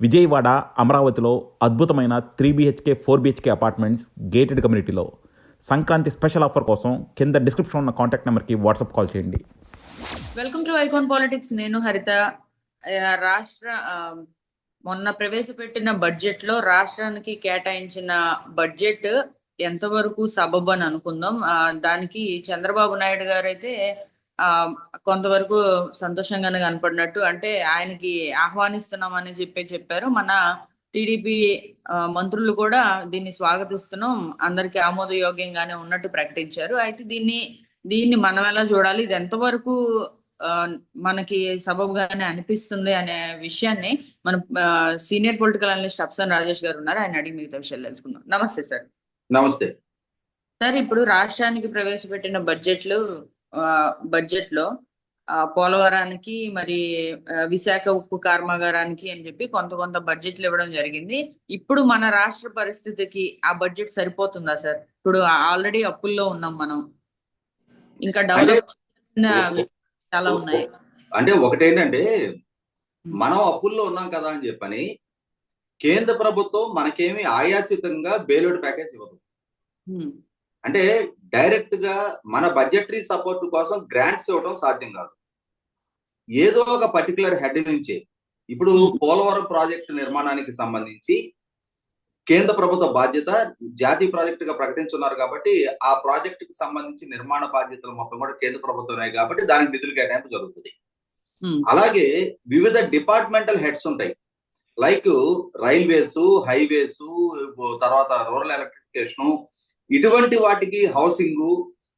విజయవాడ అమరావతిలో అద్భుతమైన three BHK four BHK apartments gated కమ్యూనిటీలో సంక్రాంతి స్పెషల్ ఆఫర్ కోసం కింద డిస్క్రిప్షన్ ఉన్న కాంటాక్ట్ నెంబర్కి వాట్సాప్ కాల్ చేయండి. వెల్కమ్ టు ఐకాన్ పాలిటిక్స్ నేను హరిత. రాష్ట్ర మొన్న ప్రవేశపెట్టిన బడ్జెట్లో రాష్ట్రానికి కేటాయించిన బడ్జెట్ ఎంతవరకు సబబ్ అని అనుకుందాం. దానికి చంద్రబాబు నాయుడు గారు అయితే కొంతవరకు సంతోషంగానే కనపడినట్టు. అంటే ఆయనకి ఆహ్వానిస్తున్నామని చెప్పి చెప్పారు. మన టీడీపీ మంత్రులు కూడా దీన్ని స్వాగతిస్తున్నాం. అందరికీ ఆమోదయోగ్యంగానే ఉన్నట్టు ప్రకటించారు. అయితే దీన్ని దీన్ని మనం ఎలా చూడాలి? ఇది ఎంతవరకు మనకి సబబుగానే అనిపిస్తుంది అనే విషయాన్ని మన సీనియర్ పొలిటికల్ అనలిస్ట్ అప్సన్ రాజేష్ గారు ఉన్నారు. ఆయన అడిగి మిగతా విషయాలు తెలుసుకుందాం. నమస్తే సార్. నమస్తే. సార్ ఇప్పుడు రాష్ట్రానికి ప్రవేశపెట్టిన బడ్జెట్లు బడ్జెట్లో పోలవరానికి మరి విశాఖ ఉక్కు కర్మాగారానికి అని చెప్పి కొంత కొంత బడ్జెట్లు ఇవ్వడం జరిగింది. ఇప్పుడు మన రాష్ట్ర పరిస్థితికి ఆ బడ్జెట్ సరిపోతుందా సార్? ఇప్పుడు ఆల్రెడీ అప్పుల్లో ఉన్నాం మనం. ఇంకా డెవలప్ చాలా ఉన్నాయి. అంటే ఒకటేంటంటే మనం అప్పుల్లో ఉన్నాం కదా అని చెప్పని కేంద్ర ప్రభుత్వం మనకేమి ఆయాచితంగా బెయిల్అవుట్ ప్యాకేజ్ ఇవ్వదు. అంటే డైరెక్ట్గా మన బడ్జెటరీ సపోర్ట్ కోసం గ్రాంట్స్ ఇవ్వడం సాధ్యం కాదు. ఏదో ఒక పర్టికులర్ హెడ్ నుంచి. ఇప్పుడు పోలవరం ప్రాజెక్టు నిర్మాణానికి సంబంధించి కేంద్ర ప్రభుత్వ బాధ్యత జాతీయ ప్రాజెక్ట్గా ప్రకటించున్నారు కాబట్టి ఆ ప్రాజెక్ట్కి సంబంధించి నిర్మాణ బాధ్యతలు మొత్తం కూడా కేంద్ర ప్రభుత్వమే కాబట్టి దానికి నిధులు కేటాయింపు జరుగుతుంది. అలాగే వివిధ డిపార్ట్మెంటల్ హెడ్స్ ఉంటాయి. లైక్ రైల్వేస్ హైవేస్ తర్వాత రూరల్ ఎలక్ట్రిఫికేషన్ ఇటువంటి వాటికి హౌసింగ్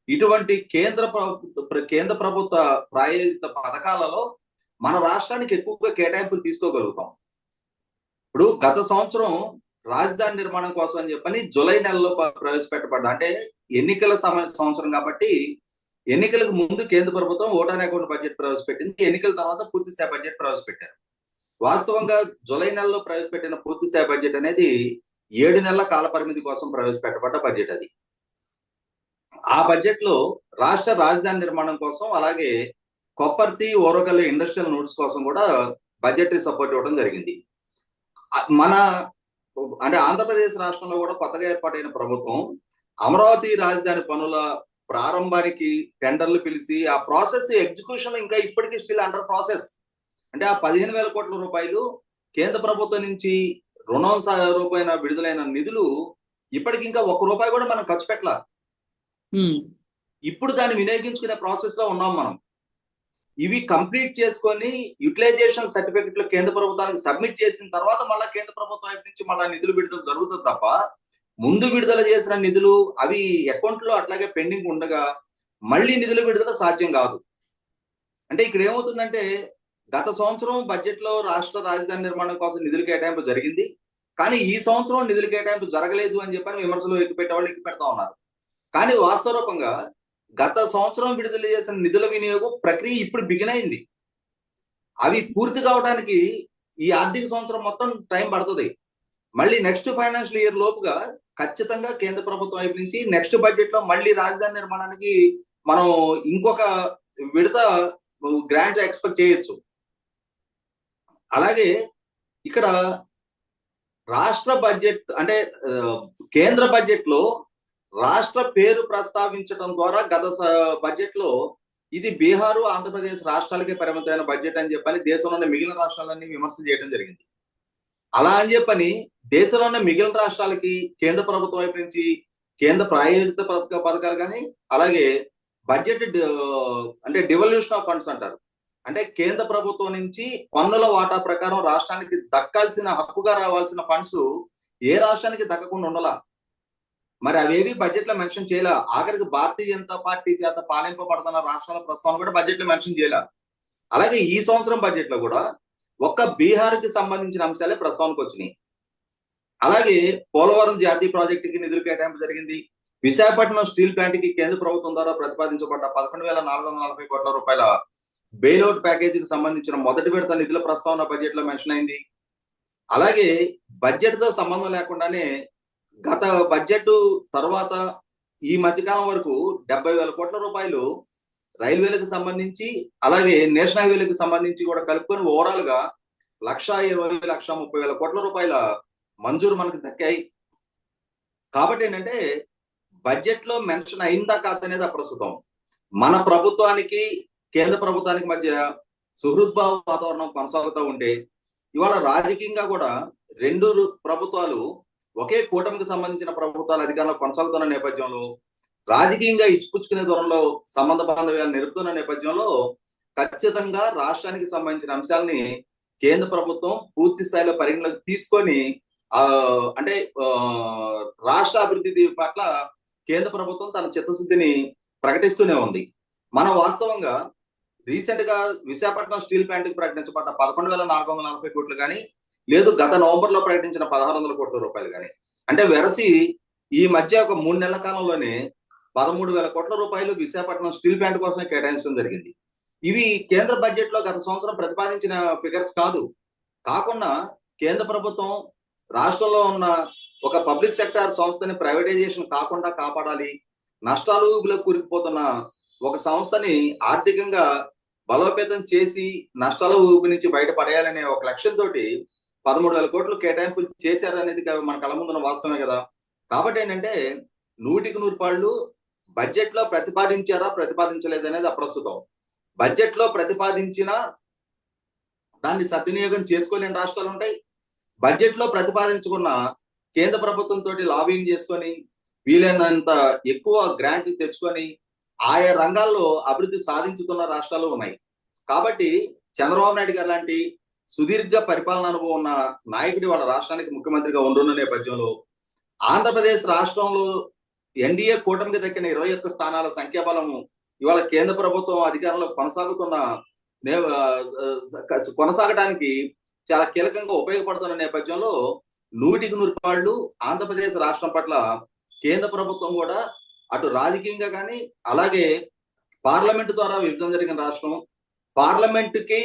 ఇటువంటి కేంద్ర ప్రభుత్వ కేంద్ర ప్రభుత్వ ప్రాయోజిత పథకాలలో మన రాష్ట్రానికి ఎక్కువగా కేటాయింపులు తీసుకోగలుగుతాం. ఇప్పుడు గత సంవత్సరం రాజధాని నిర్మాణం కోసం అని చెప్పని జూలై నెలలో ప్రవేశపెట్టబడ్డ అంటే ఎన్నికల సమయ సంవత్సరం కాబట్టి ఎన్నికలకు ముందు కేంద్ర ప్రభుత్వం ఓటాన్ అకౌంట్ బడ్జెట్ ప్రవేశపెట్టింది. ఎన్నికల తర్వాత పూర్తి స్థాయి బడ్జెట్ ప్రవేశపెట్టారు. వాస్తవంగా జూలై నెలలో ప్రవేశపెట్టిన పూర్తి స్థాయి బడ్జెట్ అనేది ఏడు నెలల కాల పరిమితి కోసం ప్రవేశపెట్టబడ్డ బడ్జెట్ అది. ఆ బడ్జెట్లో రాష్ట్ర రాజధాని నిర్మాణం కోసం అలాగే కొప్పర్తి ఓరకల్ ఇండస్ట్రియల్ నోట్స్ కోసం కూడా బడ్జెటరీ సపోర్ట్ ఇవ్వడం జరిగింది. మన అంటే ఆంధ్రప్రదేశ్ రాష్ట్రంలో కూడా కొత్తగా ఏర్పాటైన ప్రభుత్వం అమరావతి రాజధాని పనుల ప్రారంభానికి టెండర్లు పిలిచి ఆ ప్రాసెస్ ఎగ్జిక్యూషన్ ఇంకా ఇప్పటికీ స్టిల్ అండర్ ప్రాసెస్ అంటే ఆ పదిహేను వేల కోట్ల రూపాయలు కేంద్ర ప్రభుత్వం నుంచి రుణం రూపాయన విడుదలైన నిధులు ఇప్పటికి ఇంకా ఒక్క రూపాయి కూడా మనం ఖర్చు పెట్టాల. ఇప్పుడు దాన్ని వినియోగించుకునే ప్రాసెస్లో ఉన్నాం మనం. ఇవి కంప్లీట్ చేసుకొని యూటిలైజేషన్ సర్టిఫికెట్లు కేంద్ర ప్రభుత్వానికి సబ్మిట్ చేసిన తర్వాత మళ్ళీ కేంద్ర ప్రభుత్వం వైపు నుంచి మళ్ళీ నిధులు విడుదల జరుగుతుంది తప్ప ముందు విడుదల చేసిన నిధులు అవి అకౌంట్లో అట్లాగే పెండింగ్ ఉండగా మళ్ళీ నిధుల విడుదల సాధ్యం కాదు. అంటే ఇక్కడ ఏమవుతుందంటే గత సంవత్సరం బడ్జెట్లో రాష్ట్ర రాజధాని నిర్మాణం కోసం నిధులు కేటాయింపు జరిగింది. కానీ ఈ సంవత్సరం నిధులు కేటాయింపు జరగలేదు అని చెప్పని విమర్శలు ఎక్కిపెట్టే వాళ్ళు ఎక్కిపెడతా ఉన్నారు. కానీ వాస్తవరూపంగా గత సంవత్సరం విడుదల చేసిన నిధుల వినియోగం ప్రక్రియ ఇప్పుడు బిగిన్ అయింది. అవి పూర్తి కావడానికి ఈ ఆర్థిక సంవత్సరం మొత్తం టైం పడుతుంది. మళ్ళీ నెక్స్ట్ ఫైనాన్షియల్ ఇయర్ లోపుగా ఖచ్చితంగా కేంద్ర ప్రభుత్వం వైపు నుంచి నెక్స్ట్ బడ్జెట్లో మళ్ళీ రాజధాని నిర్మాణానికి మనం ఇంకొక విడత గ్రాంట్ ఎక్స్పెక్ట్ చేయొచ్చు. అలాగే ఇక్కడ రాష్ట్ర బడ్జెట్ అంటే కేంద్ర బడ్జెట్లో రాష్ట్ర పేరు ప్రస్తావించడం ద్వారా గత బడ్జెట్లో ఇది బీహారు ఆంధ్రప్రదేశ్ రాష్ట్రాలకే పరిమితమైన బడ్జెట్ అని చెప్పని దేశంలో ఉన్న మిగిలిన రాష్ట్రాలన్నీ విమర్శ చేయడం జరిగింది. అలా అని చెప్పని దేశంలో ఉన్న మిగిలిన రాష్ట్రాలకి కేంద్ర ప్రభుత్వం వైపు నుంచి కేంద్ర ప్రాయోజిత పథక పథకాలు కానీ అలాగే బడ్జెట్ అంటే డివల్యూషన్ ఆఫ్ ఫండ్స్ అంటారు. అంటే కేంద్ర ప్రభుత్వం నుంచి పన్నుల వాటా ప్రకారం రాష్ట్రానికి దక్కాల్సిన హక్కుగా రావాల్సిన ఫండ్స్ ఏ రాష్ట్రానికి దక్కకుండా ఉండాల? మరి అవేవి బడ్జెట్లో మెన్షన్ చేయలే? ఆఖరికి భారతీయ జనతా పార్టీ చేత పాలింపబడుతున్న రాష్ట్రాల ప్రస్తావన కూడా బడ్జెట్లో మెన్షన్ చేయలే? అలాగే ఈ సంవత్సరం బడ్జెట్లో కూడా ఒక్క బీహార్కి సంబంధించిన అంశాలే ప్రస్తావనకు వచ్చినాయి. అలాగే పోలవరం జాతీయ ప్రాజెక్టుకి నిధులు కేటాయింపు జరిగింది. విశాఖపట్నం స్టీల్ ప్లాంట్కి కేంద్ర ప్రభుత్వం ద్వారా ప్రతిపాదించబడ్డ పదకొండు వేల నాలుగు వందల నలభై కోట్ల రూపాయల బెయిల్అవుట్ ప్యాకేజీకి సంబంధించిన మొదటి విడత నిధుల ప్రస్తావన బడ్జెట్లో మెన్షన్ అయింది. అలాగే బడ్జెట్తో సంబంధం లేకుండానే గత బడ్జెట్ తర్వాత ఈ మధ్యకాలం వరకు డెబ్బై వేల కోట్ల రూపాయలు రైల్వేలకు సంబంధించి అలాగే నేషనల్ హైవేలకు సంబంధించి కూడా కలుపుకొని ఓవరాల్గా లక్ష ఇరవై లక్ష ముప్పై వేల కోట్ల రూపాయల మంజూరు మనకు దక్కాయి. కాబట్టి ఏంటంటే బడ్జెట్లో మెన్షన్ అయిందా కాదనేది అప్రస్తుతం మన ప్రభుత్వానికి కేంద్ర ప్రభుత్వానికి మధ్య సుహృద్భావ వాతావరణం కొనసాగుతూ ఉంటే ఇవాళ రాజకీయంగా కూడా రెండు ప్రభుత్వాలు ఒకే కూటమికి సంబంధించిన ప్రభుత్వాలు అధికారంలో కొనసాగుతున్న నేపథ్యంలో రాజకీయంగా ఇచ్చిపుచ్చుకునే దూరంలో సంబంధ బాంధవ్యాలు నిలుపుతున్న నేపథ్యంలో ఖచ్చితంగా రాష్ట్రానికి సంబంధించిన అంశాలని కేంద్ర ప్రభుత్వం పూర్తి స్థాయిలో పరిగణలోకి తీసుకొని ఆ అంటే రాష్ట్ర అభివృద్ధి పట్ల కేంద్ర ప్రభుత్వం తన చిత్తశుద్ధిని ప్రకటిస్తూనే ఉంది. మన వాస్తవంగా రీసెంట్గా విశాఖపట్నం స్టీల్ ప్లాంట్కి ప్రకటించబడ్డ పదకొండు వేల నాలుగు వందల నలభై కోట్లు కానీ లేదు గత నవంబర్లో ప్రకటించిన పదహారు వందల కోట్ల రూపాయలు కానీ అంటే వెరసి ఈ మధ్య ఒక మూడు నెలల కాలంలోనే పదమూడు వేల కోట్ల రూపాయలు విశాఖపట్నం స్టీల్ ప్లాంట్ కోసం కేటాయించడం జరిగింది. ఇవి కేంద్ర బడ్జెట్లో గత సంవత్సరం ప్రతిపాదించిన ఫిగర్స్ కాదు. కాకుండా కేంద్ర ప్రభుత్వం రాష్ట్రంలో ఉన్న ఒక పబ్లిక్ సెక్టార్ సంస్థని ప్రైవేటైజేషన్ కాకుండా కాపాడాలి నష్టాలు కూరుకుపోతున్న ఒక సంస్థని ఆర్థికంగా బలోపేతం చేసి నష్టాల ఊపి నుంచి బయటపడేయాలనే ఒక లక్ష్యంతో పదమూడు వేల కోట్లు కేటాయింపులు చేశారనేది మన కళ్ళ ముందున్న వాస్తవమే కదా. కాబట్టి ఏంటంటే నూటికి నూరు పాళ్ళు బడ్జెట్లో ప్రతిపాదించారా ప్రతిపాదించలేదనేది అప్రస్తుతం బడ్జెట్లో ప్రతిపాదించిన దాన్ని సద్వినియోగం చేసుకోలేని రాష్ట్రాలు ఉంటాయి? బడ్జెట్లో ప్రతిపాదించుకున్న కేంద్ర ప్రభుత్వం తోటి లాబింగ్ చేసుకొని వీలైనంత ఎక్కువ గ్రాంట్లు తెచ్చుకొని ఆయా రంగాల్లో అభివృద్ధి సాధించుతున్న రాష్ట్రాలు ఉన్నాయి. కాబట్టి చంద్రబాబు నాయుడు గారు లాంటి సుదీర్ఘ పరిపాలన అనుభవం ఉన్న నాయకుడి వాళ్ళ రాష్ట్రానికి ముఖ్యమంత్రిగా ఉండున్న నేపథ్యంలో ఆంధ్రప్రదేశ్ రాష్ట్రంలో ఎన్డీఏ కూటమికి దక్కిన ఇరవై ఒక్క స్థానాల సంఖ్యాబలము ఇవాళ కేంద్ర ప్రభుత్వం అధికారంలో కొనసాగుతున్న నే- కొనసాగడానికి చాలా కీలకంగా ఉపయోగపడుతున్న నేపథ్యంలో నూటికి నూరు పాళ్ళు ఆంధ్రప్రదేశ్ రాష్ట్రం పట్ల కేంద్ర ప్రభుత్వం కూడా అటు రాజకీయంగా కానీ అలాగే పార్లమెంట్ ద్వారా విభజన జరిగిన రాష్ట్రం పార్లమెంట్కి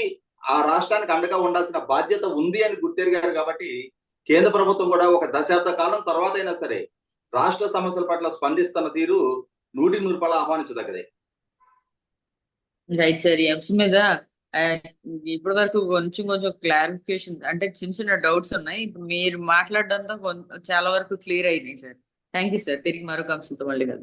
ఆ రాష్ట్రానికి అండగా ఉండాల్సిన బాధ్యత ఉంది అని గుర్తెరిగారు కాబట్టి కేంద్ర ప్రభుత్వం కూడా ఒక దశాబ్ద కాలం తర్వాత అయినా సరే రాష్ట్ర సమస్యల పట్ల స్పందిస్తున్న తీరు నూటికి నూరు పాళ్ళు ఆహ్వానించదగ్గదే. రైట్ సార్ ఈ అంశం మీద ఇప్పటి వరకు కొంచెం కొంచెం క్లారిఫికేషన్ అంటే చిన్న చిన్న డౌట్స్ ఉన్నాయి. ఇప్పుడు మీరు మాట్లాడడంతో చాలా వరకు క్లియర్ అయినాయి సార్ தேங்க்யூ சார் தெரியுமாறு காம் சுத்தமல்லிகள்